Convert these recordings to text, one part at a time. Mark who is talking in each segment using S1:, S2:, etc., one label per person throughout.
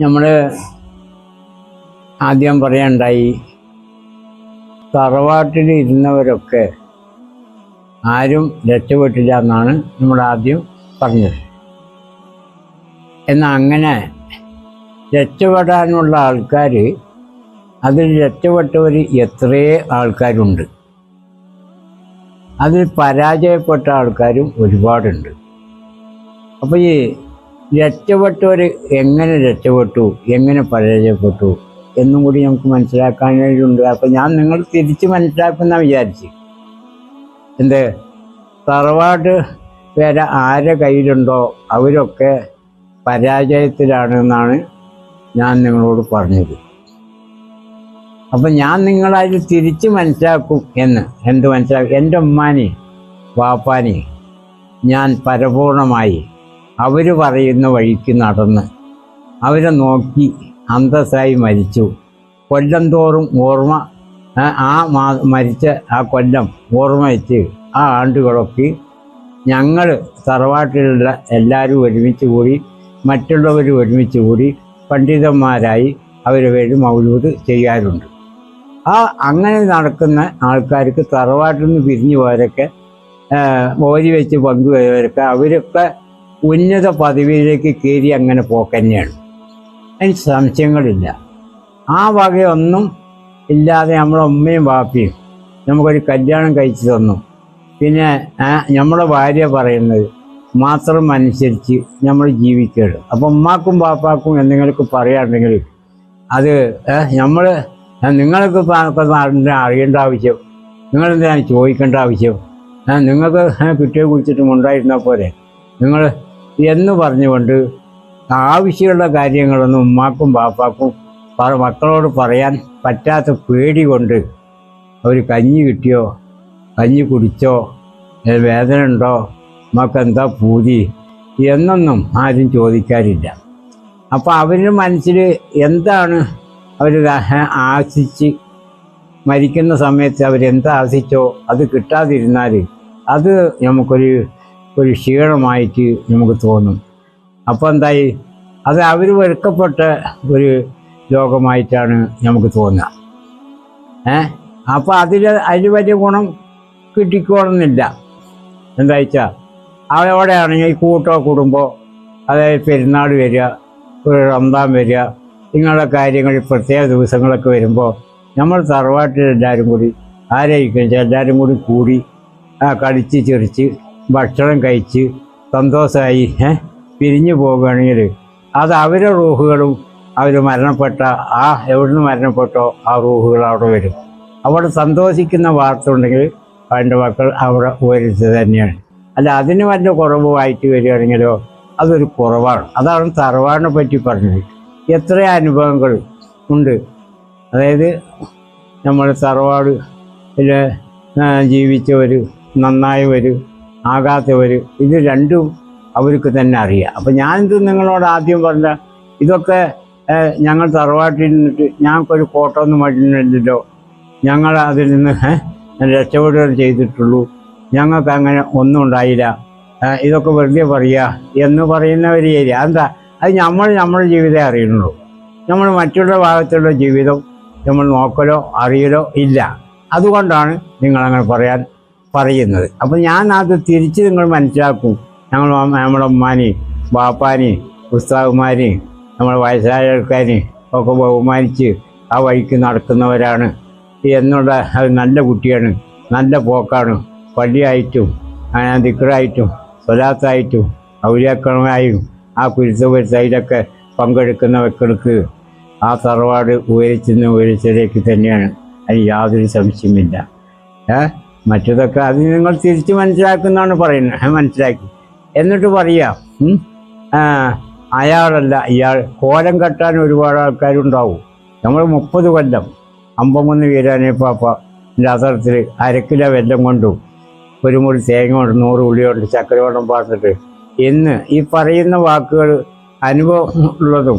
S1: നമ്മൾ ആദ്യം പറയണ്ടായി തറവാട്ടിൽ ഇരുന്നവരൊക്കെ ആരും രക്ഷപ്പെട്ടില്ല എന്നാണ് നമ്മൾ ആദ്യം പറഞ്ഞത്. എന്നാൽ അങ്ങനെ രക്ഷപ്പെടാനുള്ള ആൾക്കാർ അതിൽ രക്ഷപ്പെട്ടവർ എത്രയേ ആൾക്കാരുണ്ട്. അതിൽ പരാജയപ്പെട്ട ആൾക്കാരും ഒരുപാടുണ്ട്. അപ്പോൾ ഈ രക്ഷപ്പെട്ടവർ എങ്ങനെ രക്ഷപ്പെട്ടു? എങ്ങനെ പരാജയപ്പെട്ടു? എന്നും കൂടി നമുക്ക് മനസ്സിലാക്കാനായിട്ടുണ്ട്. അപ്പോൾ ഞാൻ നിങ്ങൾ തിരിച്ച് മനസ്സിലാക്കുന്ന വിചാരിച്ച്. എന്ത്? തറവാട് പേര ആരെ കയ്യിലുണ്ടോ? അവരൊക്കെ പരാജയത്തിലാണെന്നാണ് ഞാൻ നിങ്ങളോട് പറഞ്ഞത്. അപ്പം ഞാൻ നിങ്ങളതിൽ തിരിച്ച് മനസ്സിലാക്കും എന്ന്. എന്ത് മനസ്സിലാക്കും എന്റെ ഉമ്മാനെ വാപ്പാനെ ഞാൻ പരപൂർണമായി അവർ പറയുന്ന വഴിക്ക് നടന്ന് അവരെ നോക്കി അന്തസ്സായി മരിച്ചു. കൊല്ലം തോറും ഓർമ്മ ആ, മാ മരിച്ച ആ കൊല്ലം ഓർമ്മ വെച്ച് ആ ആണ്ടുകളൊക്കെ ഞങ്ങൾ തറവാട്ടിലുള്ള എല്ലാവരും ഒരുമിച്ച് കൂടി മറ്റുള്ളവർ ഒരുമിച്ച് കൂടി പണ്ഡിതന്മാരായി അവരെ പേര് മൗലൂദ് ചെയ്യാറുണ്ട്. ആ അങ്ങനെ നടക്കുന്ന ആൾക്കാർക്ക് തറവാട്ടിൽ നിന്ന് പിരിഞ്ഞു പോയവരൊക്കെ ഓരി വെച്ച് പങ്കുപോയവരൊക്കെ അവരൊക്കെ ഉന്നത പദവിയിലേക്ക് കയറി അങ്ങനെ പോക്കന്നെയാണ്. അതിന് സംശയങ്ങളില്ല. ആ വകയൊന്നും ഇല്ലാതെ നമ്മളെ ഉമ്മയും ബാപ്പയും നമുക്കൊരു കല്യാണം കഴിച്ചു തന്നു. പിന്നെ നമ്മളെ ഭാര്യ പറയുന്നത് മാത്രം അനുസരിച്ച് നമ്മൾ ജീവിക്കുകയുള്ളു. അപ്പം ഉമ്മാക്കും ബാപ്പാക്കും എന്തെങ്കിലുമൊക്കെ പറയാറുണ്ടെങ്കിൽ അത് നമ്മൾ നിങ്ങൾക്ക് അറിയേണ്ട ആവശ്യം? നിങ്ങളെന്തിനാണ് ചോദിക്കേണ്ട ആവശ്യം? നിങ്ങൾക്ക് കുട്ടിയെ കുറിച്ചിട്ട് ഉണ്ടായിരുന്നാൽ പോലെ നിങ്ങൾ എന്ന് പറഞ്ഞുകൊണ്ട് ആവശ്യമുള്ള കാര്യങ്ങളൊന്നും ഉമ്മാക്കും ബാപ്പാക്കും മക്കളോട് പറയാൻ പറ്റാത്ത പേടി കൊണ്ട് അവർ കഞ്ഞി കിട്ടിയോ? കഞ്ഞി കുടിച്ചോ? വേദന ഉണ്ടോ? മക്കെന്താ പൂതി? എന്നൊന്നും ആരും ചോദിക്കാറില്ല. അപ്പോൾ അവരുടെ മനസ്സിൽ എന്താണ് അവർ ആശിച്ച് മരിക്കുന്ന സമയത്ത് അവരെന്താ ആശിച്ചോ? അത് കിട്ടാതിരുന്നാൽ അത് നമുക്കൊരു ഒരു ക്ഷീണമായിട്ട് നമുക്ക് തോന്നും. അപ്പോൾ എന്തായി? അത് അവർ വെറുക്കപ്പെട്ട ഒരു ലോകമായിട്ടാണ് നമുക്ക് തോന്നുക. ഏ? അപ്പോൾ അതിൽ അതിന് വലിയ ഗുണം കിട്ടിക്കോണമെന്നില്ല എന്താ വെച്ചാൽ ഈ കൂട്ടോ കുടുംബോ അതായത് പെരുന്നാൾ വരിക ഒരു റംദാൻ വരിക ഇങ്ങനെയുള്ള കാര്യങ്ങൾ പ്രത്യേക ദിവസങ്ങളൊക്കെ വരുമ്പോൾ നമ്മൾ തറവാട്ടിൽ എല്ലാവരും കൂടി ആരായിരിക്കും? എല്ലാവരും കൂടി കൂടി കളിച്ച് ചിരിച്ച് ഭക്ഷണം കഴിച്ച് സന്തോഷമായി പിരിഞ്ഞു പോകുകയാണെങ്കിൽ അത് അവരെ റൂഹുകളും അവർ മരണപ്പെട്ട ആ എവിടുന്ന് മരണപ്പെട്ടോ ആ റൂഹുകൾ അവിടെ വരും. അവിടെ സന്തോഷിക്കുന്ന വാർത്ത ഉണ്ടെങ്കിൽ അവന്റെ മക്കൾ അവിടെ ഉയരുന്നത് തന്നെയാണ്. അല്ല അതിന് വല്ല കുറവായിട്ട് വരികയാണെങ്കിലോ അതൊരു കുറവാണ്. അതാണ് തറവാടിനെ പറ്റി പറഞ്ഞത്. എത്ര അനുഭവങ്ങൾ ഉണ്ട്. അതായത് നമ്മുടെ തറവാട് ജീവിച്ചവർ നന്നായവർ ആകാത്തവർ ഇത് രണ്ടും അവർക്ക് തന്നെ അറിയാം. അപ്പം ഞാനിത് നിങ്ങളോട് ആദ്യം പറഞ്ഞ ഇതൊക്കെ ഞങ്ങൾ തറവാട്ടിൽ നിന്നിട്ട് ഞങ്ങൾക്കൊരു ഫോട്ടോ ഒന്നും മരുന്നില്ലല്ലോ ഞങ്ങൾ അതിൽ നിന്ന് രക്ഷപ്പെടുക ചെയ്തിട്ടുള്ളൂ. ഞങ്ങൾക്ക് അങ്ങനെ ഒന്നും ഉണ്ടായില്ല. ഇതൊക്കെ വെറുതെ പറയുക എന്ന് പറയുന്നവർ ഏരിയ എന്താ? അത് നമ്മൾ നമ്മുടെ ജീവിതം അറിയുന്നുള്ളൂ നമ്മൾ മറ്റുള്ള ഭാഗത്തുള്ള ജീവിതം നമ്മൾ നോക്കലോ അറിയലോ ഇല്ല. അതുകൊണ്ടാണ് നിങ്ങളങ്ങനെ പറയാൻ പറയുന്നത്. അപ്പോൾ ഞാൻ അത് തിരിച്ച് നിങ്ങൾ മനസ്സിലാക്കും. ഞങ്ങൾ നമ്മുടെ ഉമ്മാനെയും ബാപ്പാനെയും ഉസ്താവുമാരെയും നമ്മുടെ വയസ്സായ ഒക്കെ ബഹുമാനിച്ച് ആ വഴിക്ക് നടക്കുന്നവരാണ്. എന്നുള്ള അത് നല്ല കുട്ടിയാണ് നല്ല പോക്കാണ്. പള്ളിയായിട്ടും ദിക്കറായിട്ടും സ്വലാത്തായിട്ടും ഔലിയാക്കളമായും ആ കുരുത്തപുരത്തയിലൊക്കെ പങ്കെടുക്കുന്ന വ്യക്തികൾക്ക് ആ തറവാട് ഉയരിച്ചെന്ന് ഉയരിച്ചതിലേക്ക് തന്നെയാണ്. അതിന് യാതൊരു സംശയമില്ല ഏ? മറ്റതൊക്കെ അത് നിങ്ങൾ തിരിച്ച് മനസ്സിലാക്കുന്നാണ് പറയുന്നത്. മനസ്സിലാക്കി. എന്നിട്ട് പറയാ അയാളല്ല ഇയാൾ കോലം കെട്ടാൻ ഒരുപാട് ആൾക്കാരുണ്ടാവും. നമ്മൾ മുപ്പത് കൊല്ലം അമ്പമൂന്ന് വീരാനെ പാപ്പ അത്തരത്തിൽ അരക്കിലോ വെല്ലം കൊണ്ടും ഒരു മുറി തേങ്ങ കൊണ്ട് നൂറ് ഉള്ളി കൊണ്ട് ചക്കര കൊണ്ടും പാർത്തിട്ട് എന്ന് ഈ പറയുന്ന വാക്കുകൾ അനുഭവം ഉള്ളതും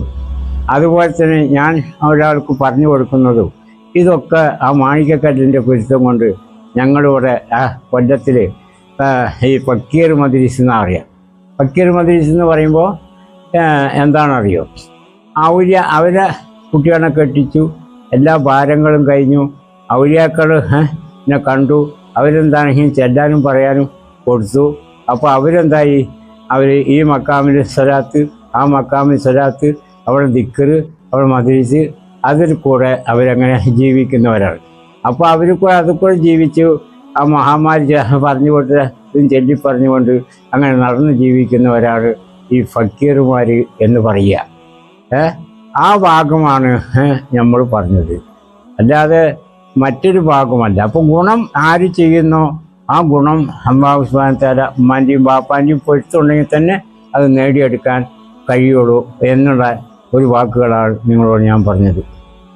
S1: അതുപോലെ തന്നെ ഞാൻ ഒരാൾക്ക് പറഞ്ഞു കൊടുക്കുന്നതും ഇതൊക്കെ ആ മാണിക്കക്കല്ലിന്റെ കുരുത്തം കൊണ്ട് ഞങ്ങളിവിടെ കൊല്ലത്തിൽ ഈ പക്കീർ മദ്രീസ് എന്ന് അറിയാം. പക്കീർ മദ്രീസ് എന്ന് പറയുമ്പോൾ എന്താണറിയോ? ഔര്യ അവരെ കുട്ടികളെ കെട്ടിച്ചു എല്ലാ ഭാരങ്ങളും കഴിഞ്ഞു. ഔര്യാക്കൾ എന്നെ കണ്ടു. അവരെന്താണെങ്കിലും ചെല്ലാനും പറയാനും കൊടുത്തു. അപ്പോൾ അവരെന്തായി? അവർ ഈ മക്കാമിൽ സ്വലാത്ത് ആ മക്കാമിൽ സ്വലാത്ത് അവിടെ ദിക്കറ് അവിടെ മദ്രീസ് അതിൽ കൂടെ അവരങ്ങനെ ജീവിക്കുന്നവരാണ്. അപ്പോൾ അവർക്ക് അതുപോലെ ജീവിച്ചു. ആ മഹാമാരി പറഞ്ഞു കൊണ്ട് ഇതും ചൊല്ലി പറഞ്ഞുകൊണ്ട് അങ്ങനെ നടന്ന് ജീവിക്കുന്നവരാണ് ഈ ഫക്കീറുമാർ എന്ന് പറയുക. ആ ഭാഗമാണ് നമ്മൾ പറഞ്ഞത്. അല്ലാതെ മറ്റൊരു ഭാഗമല്ല. അപ്പം ഗുണം ആര് ചെയ്യുന്നോ ആ ഗുണം അമ്മാവുസ്മാനത്താല ഉമ്മാന്റെയും ബാപ്പാന്റെയും പൊരുത്തുണ്ടെങ്കിൽ തന്നെ അത് നേടിയെടുക്കാൻ കഴിയുള്ളൂ എന്നുള്ള ഒരു വാക്കുകളാണ് നിങ്ങളോട് ഞാൻ പറഞ്ഞത്.